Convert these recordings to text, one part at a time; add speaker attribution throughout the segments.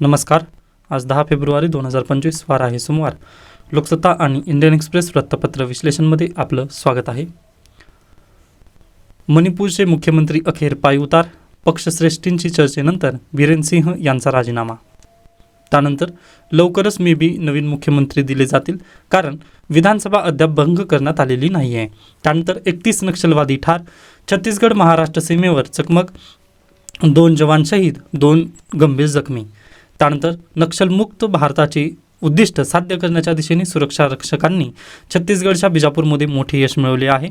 Speaker 1: नमस्कार. आज दहा फेब्रुवारी दोन हजार पंचवीस वार आहे सोमवार. लोकसत्ता आणि इंडियन एक्सप्रेस वृत्तपत्र विश्लेषणमध्ये आपलं स्वागत आहे. मणिपूरचे मुख्यमंत्री अखेर पायउतार पक्षश्रेष्ठींची चर्चेनंतर बिरेन सिंह यांचा राजीनामा. त्यानंतर लवकरच मे बी नवीन मुख्यमंत्री दिले जातील कारण विधानसभा अद्याप भंग करण्यात आलेली नाही आहे त्यानंतर एकतीस नक्षलवादी ठार छत्तीसगड महाराष्ट्र सीमेवर चकमक दोन जवान शहीद दोन गंभीर जखमी. त्यानंतर नक्षलमुक्त भारताचे उद्दिष्ट साध्य करण्याच्या दिशेने सुरक्षा रक्षकांनी छत्तीसगडच्या बिजापूरमध्ये मोठे यश मिळवले आहे.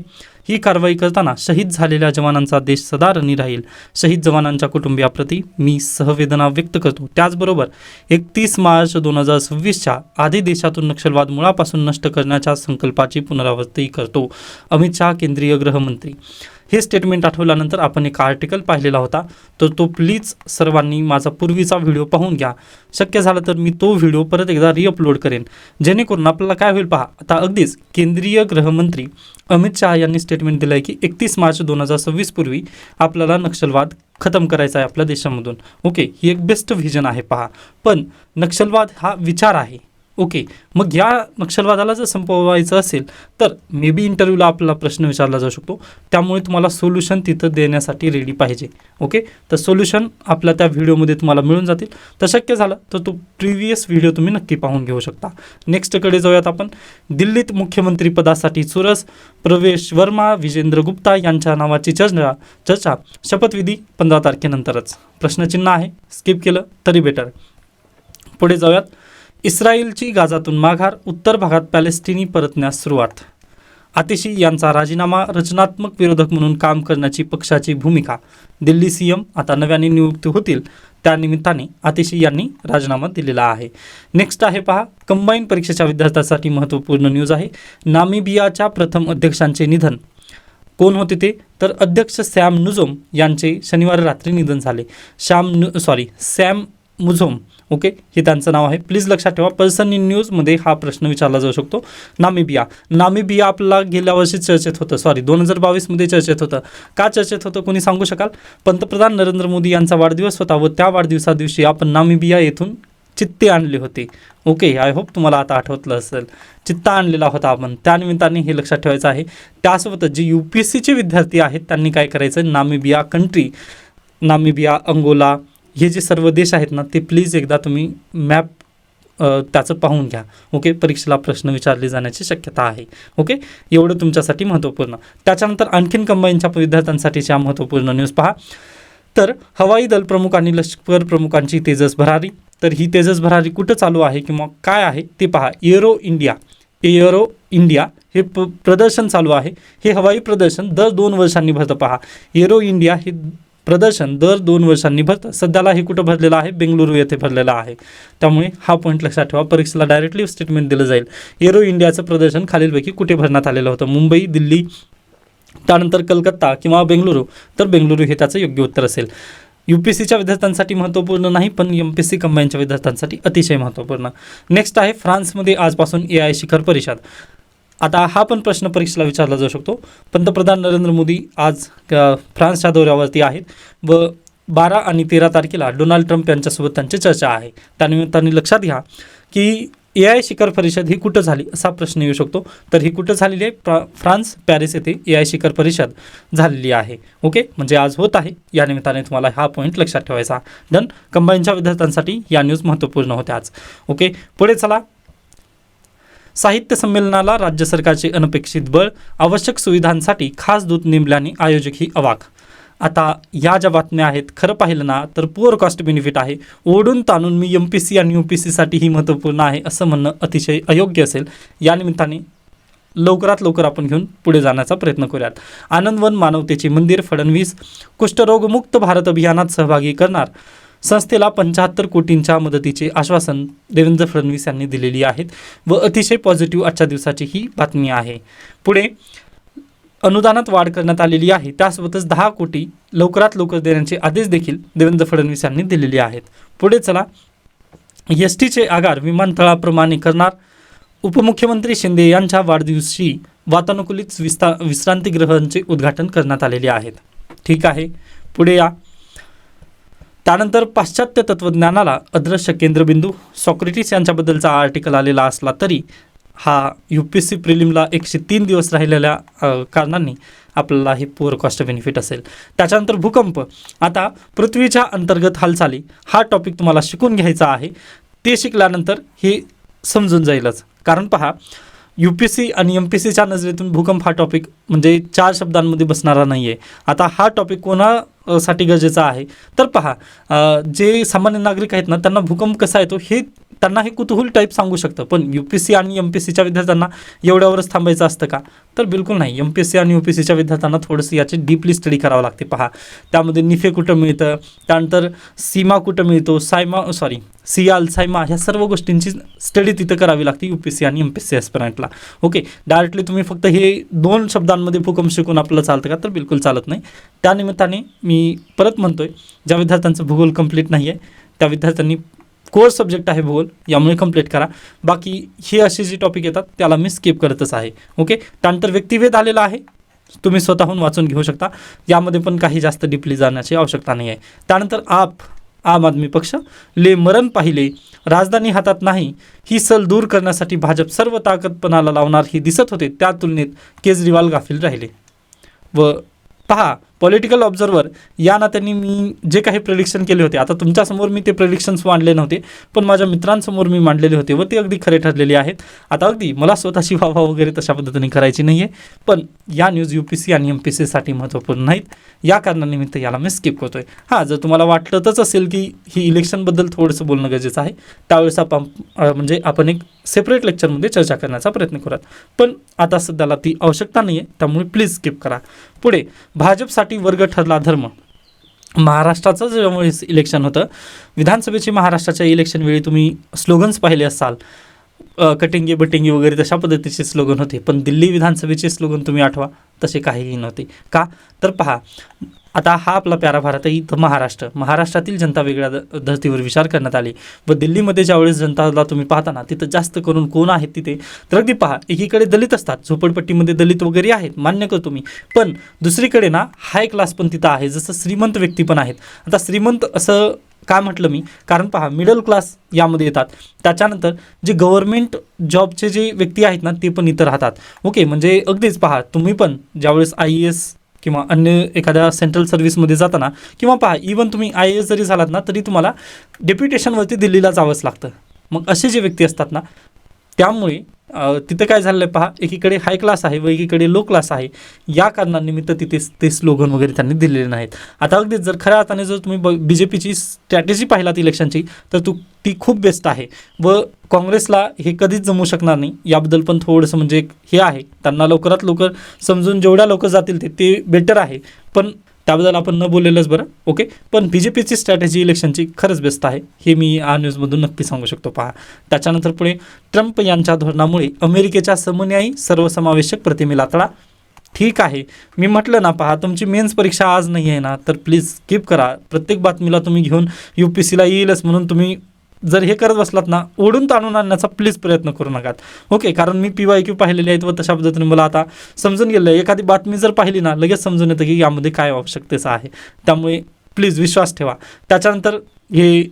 Speaker 1: ही कारवाई करताना शहीद झालेल्या जवानांचा देश सदा रणी राहील. शहीद जवानांच्या कुटुंबियाप्रती मी सहवेदना व्यक्त करतो. त्याचबरोबर एकतीस मार्च दोन हजार सव्वीसच्या आधी देशातून नक्षलवाद मुळापासून नष्ट करण्याच्या संकल्पाची पुनरावृत्ती करतो. अमित शहा केंद्रीय गृहमंत्री. हे स्टेटमेंट आठवल्यानंतर आपण एक आर्टिकल पाहिलेला होता. तर तो प्लीज सर्वांनी माझा पूर्वीचा व्हिडिओ पाहून घ्या. शक्य झालं तर मी तो व्हिडिओ परत एकदा रिअपलोड करेन. जेणेकरून आपल्याला काय होईल पहा आता अगदीच केंद्रीय गृहमंत्री अमित शहा यांनी स्टेटमेंट दिलं आहे की एकतीस मार्च दोन हजार सव्वीस पूर्वी आपल्याला नक्षलवाद खतम करायचा आहे आपल्या देशामधून. ओके ही एक बेस्ट व्हिजन आहे पहा. पण नक्षलवाद हा विचार आहे. ओके मग या नक्षलवादाला जर संपवायचं असेल तर मे बी इंटरव्ह्यूला आपला प्रश्न विचारला जाऊ शकतो. त्यामुळे तुम्हाला सोल्युशन तिथं देण्यासाठी रेडी पाहिजे. ओके? तर सोल्युशन आपल्या त्या व्हिडिओमध्ये तुम्हाला मिळून जातील. तर शक्य झालं तर तो प्रिव्हियस व्हिडिओ तुम्ही नक्की पाहून घेऊ शकता. नेक्स्टकडे जाऊयात आपण. दिल्लीत मुख्यमंत्रीपदासाठी चुरस प्रवेश वर्मा विजेंद्र गुप्ता यांच्या नावाची चर्चा चर्चा शपथविधी पंधरा तारखेनंतरच. प्रश्नचिन्ह आहे स्किप केलं तरी बेटर पुढे जाऊयात. इस्रायलची गाजातून माघार उत्तर भागात पॅलेस्टिनी परतण्यास सुरुवात. आतिशी यांचा राजीनामा रचनात्मक विरोधक म्हणून काम करण्याची पक्षाची भूमिका. दिल्ली सीएम आता नव्याने नियुक्त होतील त्यानिमित्ताने आतिशी यांनी राजीनामा दिलेला आहे. नेक्स्ट आहे पहा कंबाईन परीक्षेच्या विद्यार्थ्यांसाठी महत्त्वपूर्ण न्यूज आहे. नामिबियाच्या प्रथम अध्यक्षांचे निधन. कोण होते ते? तर अध्यक्ष सॅम नुझोम यांचे शनिवारी रात्री निधन झाले. श्याम नु सॉरी सॅम मुझोम ओके? हे त्यांचं नाव आहे. प्लीज लक्षात ठेवा. पर्सन इन न्यूजमध्ये हा प्रश्न विचारला जाऊ शकतो. नामिबिया नामिबिया आपला गेल्या वर्षी चर्चेत होतं. सॉरी दोन हजार बावीसमध्ये चर्चेत होतं. का चर्चेत होतं? कोणी सांगू शकाल? पंतप्रधान नरेंद्र मोदी यांचा वाढदिवस होता व त्या वाढदिवसादिवशी आपण नामिबिया येथून चित्ते आणले होते. ओके आय होप तुम्हाला आता आठवतलं असेल. चित्ता आणलेला होता आपण. त्यानिमित्ताने हे लक्षात ठेवायचं आहे. त्यासोबतच जे यू पी एस सीचे विद्यार्थी आहेत त्यांनी काय करायचं? नामिबिया कंट्री नामिबिया अंगोला हे जे सर्व देश आहेत ना ते प्लीज एकदा तुम्ही मॅप त्याचं पाहून घ्या. ओके परीक्षेला प्रश्न विचारले जाण्याची शक्यता आहे. ओके एवढं तुमच्यासाठी महत्त्वपूर्ण. त्याच्यानंतर आणखीन कंबाईनच्या विद्यार्थ्यांसाठीच्या महत्त्वपूर्ण न्यूज पहा. तर हवाई दल प्रमुख आणि लष्कर प्रमुखांची तेजस भरारी. तर ही तेजस भरारी कुठं चालू आहे किंवा काय आहे ते पहा. एरो इंडिया एरो इंडिया हे प प्रदर्शन चालू आहे. हे हवाई प्रदर्शन दर दोन वर्षांनी भरतं पहा. एरो इंडिया हे प्रदर्शन दर दोन वर्षांनी भरतं. सध्याला हे कुठं भरलेलं आहे? बेंगलुरू येथे भरलेलं आहे. त्यामुळे हा पॉईंट लक्षात ठेवा. परीक्षेला डायरेक्टली स्टेटमेंट दिलं जाईल. एरो इंडियाचं प्रदर्शन खालीलपैकी कुठे भरण्यात आलेलं होतं? मुंबई दिल्ली त्यानंतर कलकत्ता किंवा बेंगलुरू. तर बेंगलुरू हे त्याचं योग्य उत्तर असेल. यू पी सीच्या विद्यार्थ्यांसाठी महत्त्वपूर्ण नाही पण एम पी सी कंबाईनच्या विद्यार्थ्यांसाठी अतिशय महत्त्वपूर्ण. नेक्स्ट आहे फ्रान्समध्ये आजपासून ए आय शिखर परिषद. आता हा पण प्रश्न परीक्षेला विचारला जाऊ शकतो. पंतप्रधान नरेंद्र मोदी आज फ्रान्सच्या दौऱ्यावरती आहेत व बारा आणि तेरा तारखेला डोनाल्ड ट्रम्प यांच्यासोबत त्यांची चर्चा आहे. त्यानिमित्ताने लक्षात घ्या की ए आय शिखर परिषद ही कुठं झाली असा प्रश्न येऊ शकतो. तर ही कुठं झालेली आहे? प्रा फ्रान्स पॅरिस येथे ए आय शिखर परिषद झालेली आहे. ओके? म्हणजे आज होत आहे. या निमित्ताने तुम्हाला हा पॉईंट लक्षात ठेवायचा. डन. कंबाईनच्या विद्यार्थ्यांसाठी या न्यूज महत्त्वपूर्ण होत्या आज. ओके? पुढे चला. साहित्य संमेलनाला राज्य सरकारचे अनपेक्षित बळ आवश्यक सुविधांसाठी खास दूत नेमल्याने आयोजक ही अवाक. आता या ज्या बातम्या आहेत खरं पाहिलं ना तर पुअर कॉस्ट बेनिफिट आहे. ओढून ताणून मी एम पी सी आणि यू पी सीसाठी ही महत्त्वपूर्ण आहे असं म्हणणं अतिशय अयोग्य असेल. या निमित्ताने लवकरात लवकर आपण घेऊन पुढे जाण्याचा प्रयत्न करूयात. आनंदवन मानवतेचे मंदिर फडणवीस कुष्ठरोगमुक्त भारत अभियानात सहभागी करणार. संस्थेला पंच्याहत्तर कोटींच्या मदतीचे आश्वासन देवेंद्र फडणवीस यांनी दिलेली आहेत व अतिशय पॉझिटिव्ह आजच्या दिवसाची ही बातमी आहे. पुढे अनुदानात वाढ करण्यात आलेली आहे. त्यासोबतच दहा कोटी लवकरात लवकर देण्याचे आदेश देखील देवेंद्र फडणवीस यांनी दिलेले आहेत. पुढे चला. एस टीचे आगार विमानतळाप्रमाणे करणार उपमुख्यमंत्री शिंदे यांच्या वाढदिवशी वातानुकूलित विस्ता विश्रांतीगृहांचे उद्घाटन करण्यात आलेले आहेत. ठीक आहे. पुढे या. त्यानंतर पाश्चात्य तत्त्वज्ञानाला अदृश्य केंद्रबिंदू. सॉक्रेटिस यांच्याबद्दलचा आर्टिकल आलेला असला तरी हा यू पी एस सी प्रिलिमला एकशे तीन दिवस राहिलेल्या कारणांनी आपल्याला हे पुअर कॉस्ट बेनिफिट असेल. त्याच्यानंतर भूकंप. आता पृथ्वीच्या अंतर्गत हालचाली. हा टॉपिक तुम्हाला शिकून घ्यायचा आहे. ते शिकल्यानंतर हे समजून जाईलच. कारण पहा यू पी सी आणि एम पी सीच्या नजरेतून भूकंप हा टॉपिक म्हणजे चार शब्दांमध्ये बसणारा नाही आहे आता हा टॉपिक कोणा साठी गरजेचं आहे. तर पहा जे सामान्य नागरिक आहेत ना त्यांना भूकंप कसा येतो हे त्यांना हे कुतूहल टाईप सांगू शकतं. पण यू पी सी आणि एम पी सीच्या विद्यार्थ्यांना एवढ्यावरच थांबायचं असतं का? तर बिलकुल नाही. एम पी एस सी आणि यू पी सीच्या विद्यार्थ्यांना थोडंसं याची डीपली स्टडी करावं लागते. पहा त्यामध्ये निफे कुठं मिळतं? त्यानंतर सीमा कुठं मिळतो? सायमा सॉरी सियाल सायमा ह्या सर्व गोष्टींची स्टडी तिथं करावी लागते यू पी सी आणि एम पी सी एस्पिरंटला ओके डायरेक्टली तुम्ही फक्त हे दोन शब्दांमध्ये भूकंप शिकून आपलं चालतं का? तर बिलकुल चालत नाही. त्यानिमित्ताने मी परत म्हणतो आहे ज्या विद्यार्थ्यांचं भूगोल कंप्लीट नाही आहे त्या विद्यार्थ्यांनी कोर सब्जेक्ट आहे भूगोल यामुळे कंप्लीट करा. बाकी हे असे जे टॉपिक येतात त्याला मी स्किप करतच आहे. ओके त्यानंतर व्यक्तिभेद आलेला आहे. तुम्ही स्वतःहून वाचून घेऊ शकता. यामध्ये पण काही जास्त डिपली जाण्याची आवश्यकता नाही आहे. त्यानंतर आप आम आदमी पक्ष. ले मरण पाहिले. राजधानी हातात नाही. ही सल दूर करण्यासाठी भाजप सर्व ताकदपणाला लावणार ही दिसत होते. त्या तुलनेत केजरीवाल गाफील राहिले. व पहा पॉलिटिकल ऑब्झर्वर या नात्याने मी जे काही प्रेडिक्शन केले होते आता तुमच्यासमोर मी ते प्रेडिक्शन्स मांडले नव्हते पण माझ्या मित्रांसमोर मी मांडलेले होते व ते अगदी खरे ठरलेले आहेत. आता अगदी मला स्वतःची वावा वगैरे तशा पद्धतीने करायची नाही आहे पण या न्यूज यू पी सी आणि एम पी सीसाठी महत्त्वपूर्ण नाहीत. या कारणानिमित्त याला मी स्किप करतोय. हां जर तुम्हाला वाटतच असेल की ही इलेक्शनबद्दल थोडंसं बोलणं गरजेचं आहे त्यावेळेस आपण म्हणजे आपण एक सेपरेट लेक्चरमध्ये चर्चा करण्याचा प्रयत्न करूयात. पण आता सध्याला ती आवश्यकता नाही आहे त्यामुळे प्लीज स्किप करा. पुढे भाजपसाठी वर्ग ठरला धर्म. महाराष्ट्राचं ज्यावेळेस इलेक्शन होतं. विधानसभेचे महाराष्ट्राच्या इलेक्शन वेळी तुम्ही स्लोगन्स पाहिले असाल. कटिंगे बटिंगे वगैरे तशा पद्धतीचे स्लोगन होते. पण दिल्ली विधानसभेचे स्लोगन तुम्ही आठवा तसे काहीही नव्हते. का? तर पहा आता हा आपला प्यारा भारत आहे इथं महाराष्ट्र. महाराष्ट्रातील जनता वेगळ्या धर्तीवर विचार करण्यात आली. व दिल्लीमध्ये ज्यावेळेस जनताला तुम्ही पाहता ना तिथं जास्त करून कोण आहेत तिथे? तर अगदी पहा एकीकडे दलित असतात. झोपडपट्टीमध्ये दलित वगैरे आहेत मान्य करतो मी. पण दुसरीकडे ना हाय क्लास पण तिथं आहे जसं श्रीमंत व्यक्ती पण आहेत. आता श्रीमंत असं का म्हटलं मी? कारण पहा मिडल क्लास यामध्ये येतात. त्याच्यानंतर जे गव्हर्नमेंट जॉबचे जे व्यक्ती आहेत ना ते पण इथं राहतात. ओके म्हणजे अगदीच पहा तुम्ही पण ज्यावेळेस आय एस किंवा अन्य एखाद्या सेंट्रल सर्व्हिसमध्ये जाताना किंवा पहा इवन तुम्ही आय एस जरी झालात ना तरी तुम्हाला डेप्युटेशनवरती दिल्लीला जावंच लागतं. मग असे जे व्यक्ती असतात ना त्यामुळे तिथं काय झालं आहे पहा एकीकडे हाय क्लास आहे व एकीकडे लो क्लास आहे. या कारणानिमित्त तिथे ते स्लोगन वगैरे त्यांनी दिलेले नाहीत. आता अगदीच जर खऱ्या अर्थाने जर तुम्ही ब बी जे पीची स्ट्रॅटेजी पाहिलात इलेक्शनची तर तू ती खूप बेस्ट आहे. व काँग्रेसला हे कधीच जमू शकणार नाही. याबद्दल पण थोडंसं म्हणजे एक हे आहे. त्यांना लवकरात लवकर समजून जेवढ्या लवकर जातील ते ते बेटर आहे. पण त्याबद्दल आपण न बोललेलंच बरं. ओके पण बी जे पीची स्ट्रॅटेजी इलेक्शनची खरंच बेस्ट आहे. हे मी या न्यूजमधून नक्की सांगू शकतो. पहा. त्याच्यानंतर पुढे ट्रम्प यांच्या धोरणामुळे अमेरिकेच्या समन्यायी सर्वसमावेशक प्रतिमेला तळा ठीक आहे. मी म्हटलं ना पहा तुमची मेन्स परीक्षा आज नाही आहे ना तर प्लीज स्किप करा. प्रत्येक बातमीला तुम्ही घेऊन यू पी सीला येईलच म्हणून तुम्ही जर हे करत बसलात ना ओढून ताणून आणण्याचा प्लीज प्रयत्न करू नका ओके कारण मी पी वाय क्यू पाहिलेले आहेत व तशा पद्धतीने मला आता समजून गेलं आहे एखादी बातमी जर पाहिली ना लगेच समजून येतं की यामध्ये काय आवश्यकतेचं आहे. त्यामुळे प्लीज विश्वास ठेवा. त्याच्यानंतर हे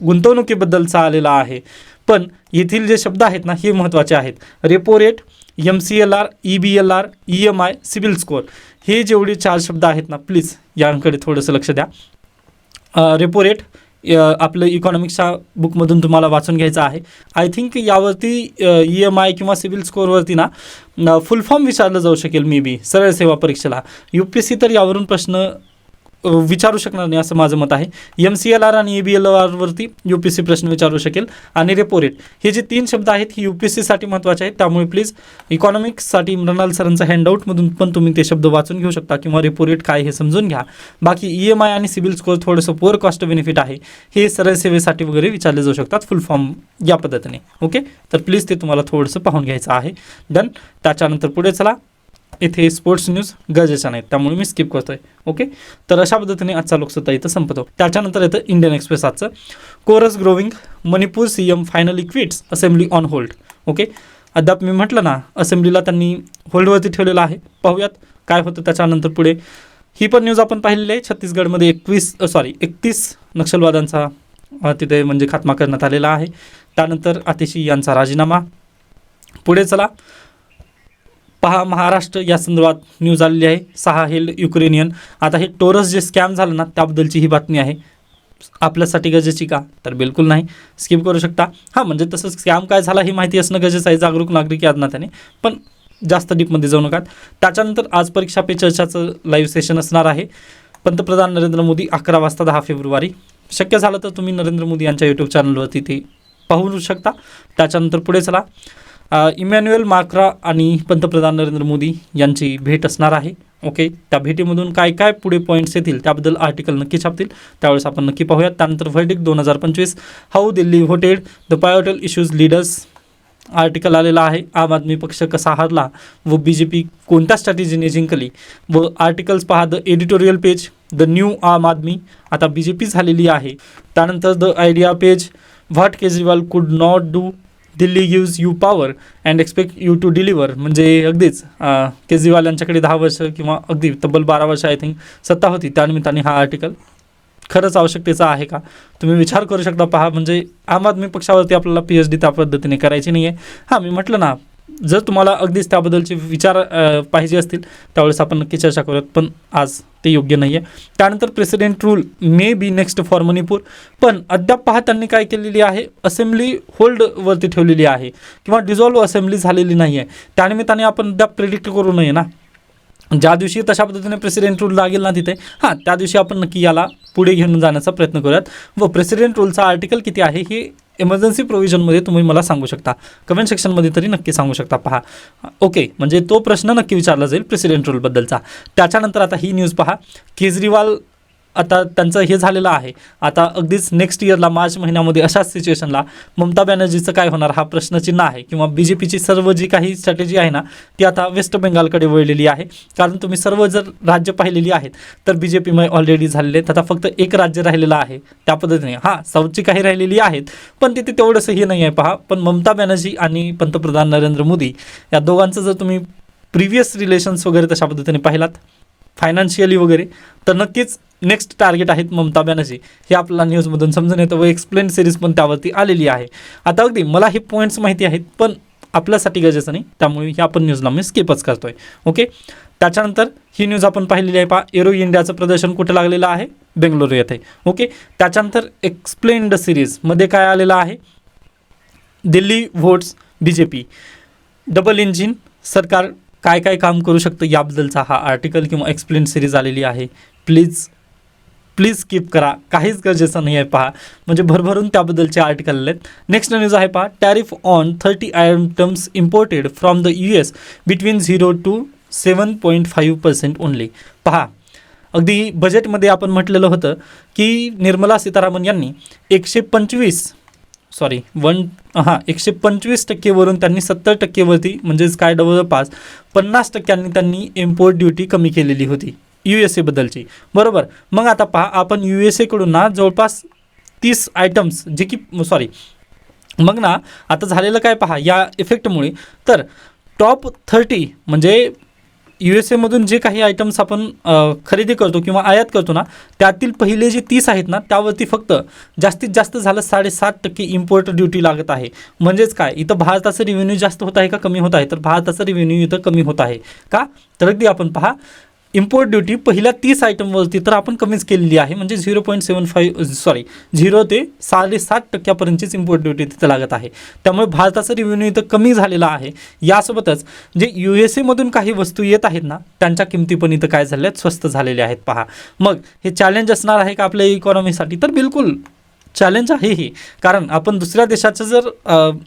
Speaker 1: गुंतवणुकीबद्दलचा आलेला आहे. पण येथील जे शब्द आहेत ना हे महत्त्वाचे आहेत. Repo rate M C L R E B L R E M I CIBIL score. हे जेवढे चार शब्द आहेत ना प्लीज यांकडे थोडंसं लक्ष द्या. रेपो रेट आपलं इकॉनॉमिक्सच्या बुकमधून तुम्हाला वाचून घ्यायचं आहे. आय थिंक यावरती ई एम आय किंवा सिबिल स्कोअरवरती ना फुल फॉर्म विचारलं जाऊ शकेल मे बी सरळ सेवा परीक्षेला. यू पी एस सी तर यावरून प्रश्न विचारू शकणार नाही असं माझं मत आहे. एम सी एल आर आणि ए बी एल आरवरती यू पी एस सी प्रश्न विचारू शकेल. आणि रेपो रेट हे जे तीन शब्द आहेत हे यू पी एस सीसाठी महत्त्वाचे आहेत. त्यामुळे प्लीज इकॉनॉमिक्ससाठी मृणाल सरांचा हँडआउटमधून पण तुम्ही ते शब्द वाचून घेऊ शकता किंवा रेपो रेट काय हे समजून घ्या. बाकी ई एम आय आणि सिबिल स्कोअर थोडंसं पुअर कॉस्ट बेनिफिट आहे. हे सरळ सेवेसाठी वगैरे विचारले जाऊ शकतात फुल फॉर्म या पद्धतीने. ओके तर प्लीज ते तुम्हाला थोडंसं पाहून घ्यायचं आहे. डन त्याच्यानंतर पुढे चला. इथे स्पोर्ट्स न्यूज गरजेच्या नाहीत त्यामुळे मी स्किप करतोय. ओके तर अशा पद्धतीने आजचा लोकसत्ता इथं संपतो. त्याच्यानंतर येतं इंडियन एक्सप्रेस आजचं. Chorus growing Manipur C M finally quits assembly on hold okay अद्याप मी म्हटलं ना असेंब्लीला त्यांनी होल्डवरती ठेवलेलं आहे. पाहूयात काय होतं त्याच्यानंतर पुढे. ही पण न्यूज आपण पाहिलेली आहे. छत्तीसगडमध्ये एकवीस सॉरी एकतीस नक्षलवाद्यांचा तिथे म्हणजे खात्मा करण्यात आलेला आहे. त्यानंतर आतिशी यांचा राजीनामा. पुढे चला. पहा महाराष्ट्र या संदर्भात न्यूज आलेली आहे. सहा हेल्ड युक्रेनियन. आता हे टोरस जे स्कॅम झालं ना त्याबद्दलची ही बातमी आहे. आपल्यासाठी गरजेची का? तर बिलकुल नाही. स्किप करू शकता. हां म्हणजे तसं स्कॅम काय झाला ही माहिती असणं गरजेचं आहे जागरूक नागरिक आहेत त्याने पण जास्त डीपमध्ये जाऊ नका. त्याच्यानंतर आज परीक्षा पे चर्चाचं लाईव्ह सेशन असणार आहे. पंतप्रधान नरेंद्र मोदी अकरा वाजता दहा फेब्रुवारी. शक्य झालं तर तुम्ही नरेंद्र मोदी यांच्या यूट्यूब चॅनलवरती ते पाहू शकता. त्याच्यानंतर पुढे चला. इमॅन्युएल माक्रा आणि पंतप्रधान नरेंद्र मोदी यांची भेट असणार आहे. ओके? त्या भेटीमधून काय काय पुढे पॉईंट्स येतील त्याबद्दल आर्टिकल नक्की छापतील. त्यावेळेस आपण नक्की पाहूयात त्यानंतर व्हर्डिक दोन हजार पंचवीस. How Delhi voted the pivotal issues leaders article आलेला आहे. आम आदमी पक्ष कसा हारला? व बी जे पी कोणत्या स्ट्रॅटेजीने जिंकली? व आर्टिकल्स पहा. The editorial page the new Aam Aadmi. आता बी जे पी झालेली आहे. त्यानंतर the idea page what Kejriwal could not do Delhi gives you power and expect you to deliver म्हणजे अगदीच केजरीवाल्यांच्याकडे दहा वर्ष किंवा अगदी तब्बल बारा वर्ष आय थिंक सत्ता होती. त्यानिमित्ताने हा आर्टिकल खरंच आवश्यकतेचा आहे का? तुम्ही विचार करू शकता. पहा म्हणजे आम आदमी पक्षावरती आपल्याला पी एच डी त्या पद्धतीने करायची नाही आहे हां मी म्हटलं ना जर तुम्हाला अगदीच त्याबद्दलचे विचार पाहिजे असतील त्यावेळेस आपण नक्की चर्चा करूयात पण आज ते योग्य नाही आहे त्यानंतर president rule may be next for Manipur पण अद्याप पहा त्यांनी काय केलेली आहे. असेंब्ली होल्डवरती ठेवलेली आहे किंवा डिझॉल्व असेंब्ली झालेली नाही आहे त्यानिमित्ताने आपण अद्याप प्रिडिक्ट करू नये ना. ज्या दिवशी तशा पद्धतीने प्रेसिडेंट रूल लागेल ना तिथे हां त्या दिवशी आपण नक्की याला पुढे घेऊन जाण्याचा प्रयत्न करूयात. व प्रेसिडेंट रूलचा आर्टिकल किती आहे हे इमर्जन्सी प्रोव्हिजनमध्ये तुम्ही मला सांगू शकता. कमेंट सेक्शनमध्ये तरी नक्की सांगू शकता. पहा. ओके म्हणजे तो प्रश्न नक्की विचारला जाईल प्रेसिडेंट रूलबद्दलचा त्याच्यानंतर आता ही न्यूज पहा. केजरीवाल आता त्यांचं हे झालेलं आहे. आता अगदीच नेक्स्ट इयरला मार्च महिन्यामध्ये अशाच सिच्युएशनला ममता बॅनर्जीचं काय होणार हा प्रश्नचिन्ह आहे. किंवा बी जे पीची सर्व जी काही स्ट्रॅटेजी आहे ना ती आता वेस्ट बेंगालकडे वळलेली आहे. कारण तुम्ही सर्व जर राज्य पाहिलेली आहेत तर बी जे पीमुळे ऑलरेडी झालेले आहेत. आता फक्त एक राज्य राहिलेलं आहे त्या पद्धतीने. हां साऊथची काही राहिलेली आहेत पण तिथे तेवढंसं हे नाही आहे पहा. पण ममता बॅनर्जी आणि पंतप्रधान नरेंद्र मोदी या दोघांचं जर तुम्ही प्रिव्हियस रिलेशन्स वगैरे तशा पद्धतीने पाहिलात फायनान्शियली वगैरे तर नक्कीच नेक्स्ट टार्गेट आहेत ममता बॅनर्जी. हे आपल्याला न्यूजमधून समजून येतं व एक्सप्लेन सिरीज पण त्यावरती आलेली आहे. आता अगदी मला हे पॉईंट्स माहिती आहेत पण आपल्यासाठी गरजेचं नाही. त्यामुळे ह्या पण न्यूजला मी स्किपच करतोय. ओके त्याच्यानंतर ही न्यूज आपण पाहिलेली आहे पा एरो इंडियाचं प्रदर्शन कुठे लागलेलं आहे? बेंगळुरू येथे. ओके त्याच्यानंतर एक्सप्लेन्ड सिरीजमध्ये काय आलेलं आहे? दिल्ली व्होट्स बी जे पी डबल इंजिन सरकार काय काय काम करू शकतं याबद्दलचा हा आर्टिकल किंवा एक्सप्लेन सिरीज आलेली आहे. प्लीज प्लीज स्किप करा. काहीच गरजेचं नाही आहे पहा. म्हणजे भरभरून त्याबद्दलचे आर्टिकल आले आहेत नेक्स्ट न्यूज आहे पहा. Tariff on thirty items imported from the U S between zero to seven point five percent only पहा. अगदी बजेटमध्ये आपण म्हटलेलं होतं की निर्मला सीतारामन यांनी एकशे पंचवीस सॉरी वन हां एकशे पंचवीस टक्केवरून त्यांनी सत्तर टक्केवरती म्हणजेच काय जवळपास पन्नास टक्क्यांनी त्यांनी इम्पोर्ट ड्युटी कमी केलेली होती. यू एस एबद्दलची बरोबर. मग आता पहा आपण यू एस एकडून ना जवळपास तीस आयटम्स जे की सॉरी मग ना आता झालेलं काय पहा या इफेक्टमुळे तर टॉप थर्टी म्हणजे यू एस एमधून जे काही आयटम्स आपण खरेदी करतो किंवा आयात करतो ना त्यातील पहिले जे तीस आहेत ना त्यावरती फक्त जास्तीत जास्त झालं साडेसात टक्के इम्पोर्ट ड्युटी लागत आहे. म्हणजेच काय? इथं भारताचं रिव्हेन्यू जास्त होत आहे का कमी होत आहे? तर भारताचं रिव्हेन्यू इथं कमी होत आहे. का? तर अगदी आपण पहा इम्पोर्ट ड्युटी पहिल्या तीस आयटमवरती तर आपण कमीच केलेली आहे. म्हणजे zero point seven five sorry zero ते साडेसात टक्क्यापर्यंतचीच इम्पोर्ट ड्युटी तिथं लागत आहे. त्यामुळे भारताचं रिव्हेन्यू इथं कमी झालेला आहे. यासोबतच जे यू एस एमधून काही वस्तू येत आहेत ना त्यांच्या किमती पण इथं काय झाल्या आहेत स्वस्त झालेल्या आहेत. पहा. मग हे चॅलेंज असणार आहे का आपल्या इकॉनॉमीसाठी तर बिलकुल चॅलेंज आहे हे. कारण आपण दुसऱ्या देशाचं जर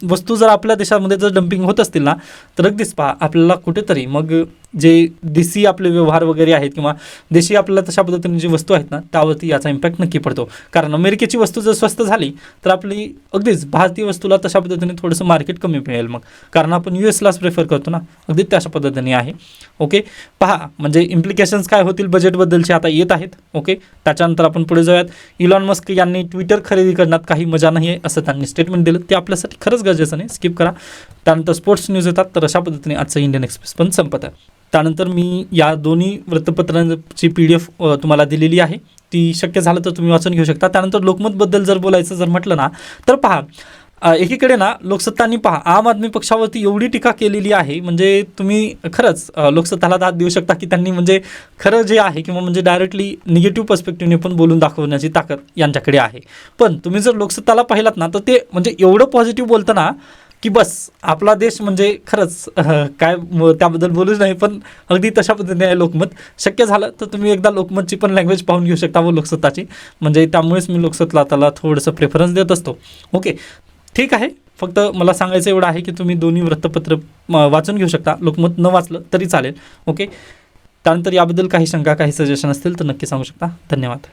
Speaker 1: वस्तू जर आपल्या देशामध्ये जर डम्पिंग होत असतील ना तर अगदीच पहा आपल्याला कुठेतरी मग जे देशी आपले व्यवहार वगैरे आहेत किंवा देशी आपल्याला तशा पद्धतीने जी वस्तू आहेत ना त्यावरती याचा इम्पॅक्ट नक्की पडतो. कारण अमेरिकेची वस्तू जर स्वस्त झाली तर आपली अगदीच भारतीय वस्तूला तशा पद्धतीने थोडंसं मार्केट कमी मिळेल मग. कारण आपण यू एसलाच प्रेफर करतो ना अगदी तशा पद्धतीने आहे. ओके पहा म्हणजे इम्प्लिकेशन्स काय होतील बजेटबद्दलचे आता येत आहेत. ओके त्याच्यानंतर आपण पुढे जाऊयात. इलॉन मस्क यांनी ट्विटर खरेदी करण्यात काही मजा नाही आहे असं त्यांनी स्टेटमेंट दिलं. ते आपल्यासाठी खरंच गरजेचं नाही. स्किप करा. त्यानंतर स्पोर्ट्स न्यूज येतात तर अशा पद्धतीने आजचं इंडियन एक्सप्रेस पण संपत आहे. त्यानंतर मी या दोन्ही वृत्तपत्रांची पी डी एफ तुम्हाला दिलेली आहे. ती शक्य झालं तर तुम्ही वाचून घेऊ शकता. त्यानंतर लोकमतबद्दल जर बोलायचं जर म्हटलं ना तर पहा एकीकडे ना लोकसत्तांनी पहा आम आदमी पक्षावरती एवढी टीका केलेली आहे म्हणजे तुम्ही खरंच लोकसत्ताला दाद देऊ शकता की त्यांनी म्हणजे खरं जे आहे किंवा म्हणजे डायरेक्टली निगेटिव्ह पर्स्पेक्टिव्हने पण बोलून दाखवण्याची ताकद यांच्याकडे आहे. पण तुम्ही जर लोकसत्ताला पाहिलात ना तर ते म्हणजे एवढं पॉझिटिव्ह बोलताना की बस आपला देश म्हणजे खरंच काय त्याबद्दल बोलूच नाही पण अगदी तशा पद्धतीने आहे लोकमत. शक्य झालं तर तुम्ही एकदा लोकमतची पण लँग्वेज पाहून घेऊ शकता व लोकसत्ताची. म्हणजे त्यामुळेच मी लोकसत्ताला त्याला थोडंसं प्रेफरन्स देत असतो. ओके ठीक आहे. फक्त मला सांगायचं एवढं आहे की तुम्ही दोन्ही वृत्तपत्र म, वाचून घेऊ शकता. लोकमत न वाचलं तरी चालेल. ओके त्यानंतर याबद्दल काही शंका काही सजेशन असतील तर नक्की सांगू शकता. धन्यवाद.